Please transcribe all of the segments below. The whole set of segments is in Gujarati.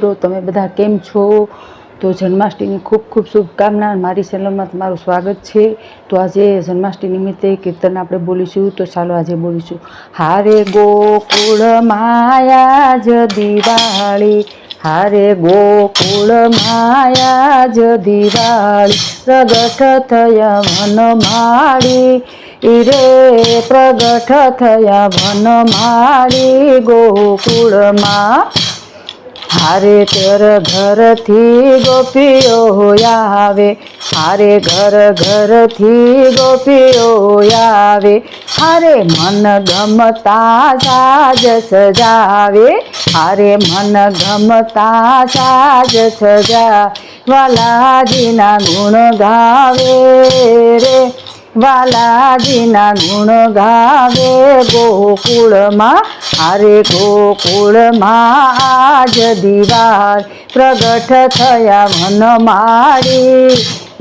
મિત્રો, તમે બધા કેમ છો? તો જન્માષ્ટમીની ખૂબ ખૂબ શુભકામના મારી ચેનલમાં તમારું સ્વાગત છે. તો આજે જન્માષ્ટમી નિમિત્તે કીર્તન આપણે બોલીશું. તો ચાલો આજે બોલીશું. હારે ગોકુળ માયા જ દિવાળી, હારે ગોકુળ માયા જ દિવાળી, પ્રગટ થયા વન માળી. રે પ્રગટ થયા વન માળી ગોકુળમાં હારે ઘર ઘરથી ગોપીઓ આવે. હારે ઘર ઘરથી ગોપીઓ આવે. હારે મન ગમતા સાજ સજાવે. હારે મન ગમતા સાજ સજા. વાલાજીના ગુણ ગાવે રે. વાલાજીના ગુણ ગાવે ગોકુળમાં. હારે ગોકુળમાં આજ દિવાર પ્રગટ થયા મન મારી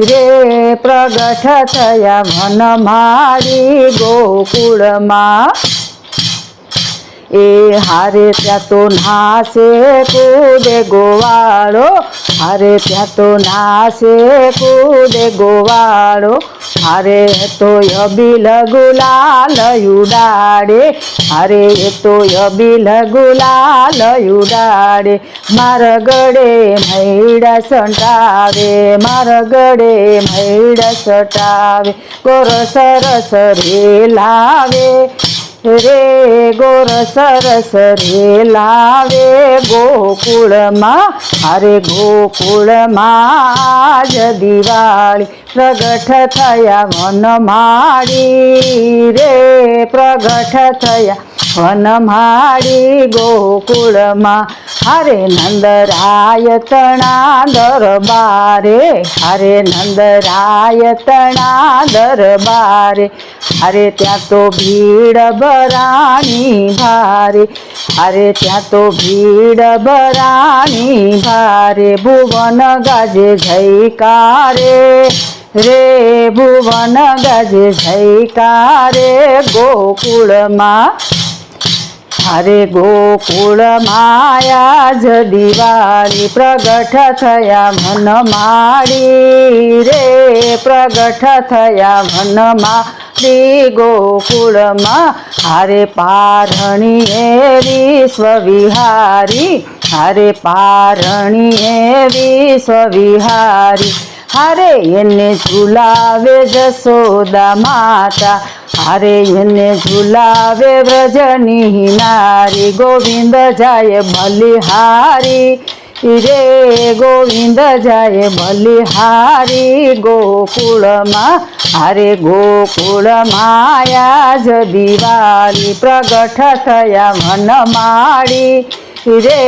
રે પ્રગટ થયા મન મારી ગોકુળમાં. એ હારે ત્યાં તો નાસે કૂદે ગોવાળો. હારે ત્યાં તો નાશે કૂદે ગોવાળો. अरे तो यबिल गुलाल युडाडे. अरे तो यबिल गुलाल युडाडे. मारगडे मैडा सटावे मारगडे मैडा सटावे कोरसरस रे लावे. રે ગોરસ રસ રે લાવે ગોકુળમાં. અરે ગોકુળમાં જ દિવાળી પ્રગટ થયા વન માળી રે પ્રગટ થયા વન માળી ગોકુળમાં. હરે નંદરાય તણા દરબારે. હરે નંદરાય તણા દરબારે. અરે ત્યાં તો ભીડ ભરાણી ભારે. અરે ત્યાં તો ભીડ ભરાણી ભારે. ભુવન ગાજે જયકારે. રે ભુવન ગાજે જયકારે. ગોકુળમાં હરે ગોકુળ માયા જ દિવાળી પ્રગટ થયા મન માળી રે પ્રગટ થયા મન માળી ગોકુળમાં હારે પારણી એવી સ્વવિહારી હારે પારણી એવી સ્વવિહારી હારે એને ઝુલાવે જસોદા માતા, હારે એને ઝુલાવે વ્રજની નારી. ગોવિંદ જાય બલિહારી. રે ગોવિંદ જાય બલિહારી ગોકુળમાં હારે ગોકુળ માયા જ દિવાળી પ્રગટ થયા મન માળી રે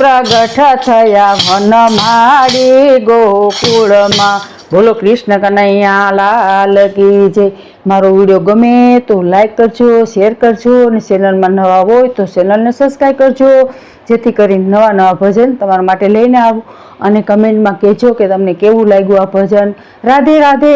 પ્રગટ થયા મન માળી ગોકુળમાં. બોલો કૃષ્ણ કનૈયા લાલ કી જય. મારો વીડિયો ગમે તો લાઈક કરજો, શેર કરજો અને ચેનલમાં નવા હોય તો ચેનલને સબસ્ક્રાઈબ કરજો. જેથી કરીને નવા નવા ભજન તમારા માટે લઈને આવું. અને કમેન્ટમાં કહેજો કે તમને કેવું લાગ્યું આ ભજન. રાધે રાધે.